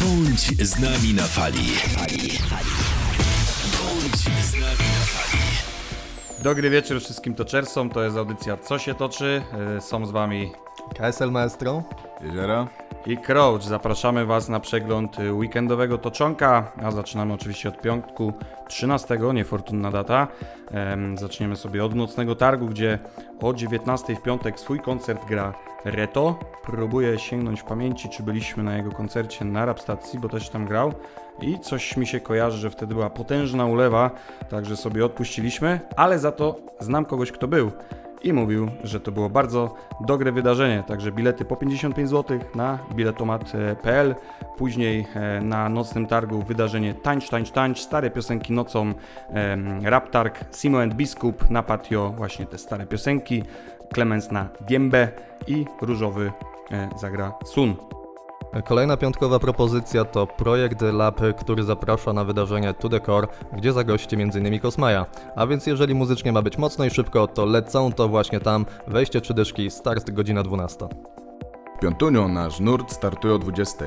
Bądź z nami na fali. Bądź z nami na fali. Dobry wieczór wszystkim toczersom, to jest audycja Co się toczy, Yy, są z wami KSL Maestro. Jeziora? I Crouch. Zapraszamy was na przegląd weekendowego toczonka, a zaczynamy oczywiście od piątku 13, niefortunna data. Em, Zaczniemy sobie od nocnego targu, gdzie o 19 w piątek swój koncert gra Reto. Próbuję sięgnąć w pamięci, czy byliśmy na jego koncercie na rap stacji, bo też tam grał. I coś mi się kojarzy, że wtedy była potężna ulewa, także sobie odpuściliśmy, ale za to znam kogoś, kto był i mówił, że to było bardzo dobre wydarzenie. Także bilety po 55 zł na biletomat.pl. Później e, na nocnym targu wydarzenie Tańcz, Tańcz, Tańcz, stare piosenki nocą, Rap Targ, Simo and Biskup na patio, właśnie te stare piosenki, Clemens na Diembę i Różowy e, zagra Sun. Kolejna piątkowa propozycja to projekt Lab, który zaprasza na wydarzenie To The Core, gdzie zagości m.in. Kosmaja. A więc jeżeli muzycznie ma być mocno i szybko, to lecą to właśnie tam. Wejście trzy dyszki, start godzina 12. Piątunio nasz nurt startuje o 20.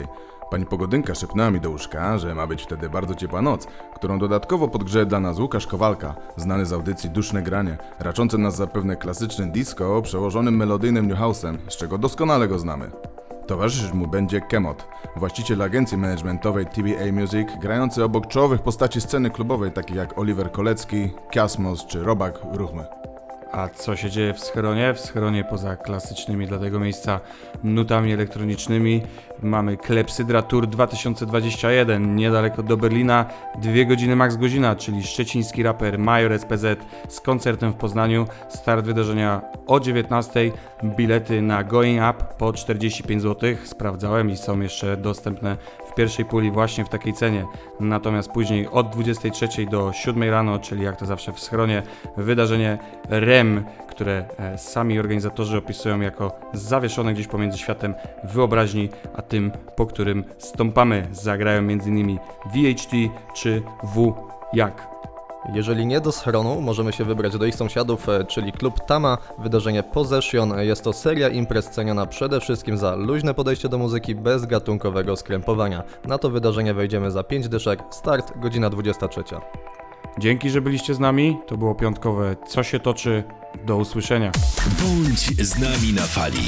Pani Pogodynka szepnęła mi do łóżka, że ma być wtedy bardzo ciepła noc, którą dodatkowo podgrzeje dla nas Łukasz Kowalka, znany z audycji Duszne Granie, raczący nas zapewne klasycznym disco przełożonym melodyjnym Newhouse'em, z czego doskonale go znamy. Towarzyszyć mu będzie Kemot, właściciel agencji managementowej TBA Music, grający obok czołowych postaci sceny klubowej takich jak Oliver Kolecki, Kiasmos czy Robak Ruchmy. A co się dzieje w schronie? W schronie poza klasycznymi dla tego miejsca nutami elektronicznymi mamy Klepsydra Tour 2021 niedaleko do Berlina, dwie godziny max godzina, czyli szczeciński raper Major SPZ z koncertem w Poznaniu. Start wydarzenia o 19, bilety na Going Up po 45 zł. Sprawdzałem i są jeszcze dostępne w pierwszej puli właśnie w takiej cenie. Natomiast później od 23 do 7 rano, czyli jak to zawsze w schronie, wydarzenie REM, które e, sami organizatorzy opisują jako zawieszone gdzieś pomiędzy światem wyobraźni, a tym, po którym stąpamy. Zagrają m.in. VHT czy W jak. Jeżeli nie do schronu, możemy się wybrać do ich sąsiadów, e, czyli klub Tama, wydarzenie Possession. Jest to seria imprez ceniona przede wszystkim za luźne podejście do muzyki bez gatunkowego skrępowania. Na to wydarzenie wejdziemy za 5 dyszek, start godzina 23. Dzięki, że byliście z nami. To było piątkowe Co się toczy. Do usłyszenia. Bądź z nami na fali.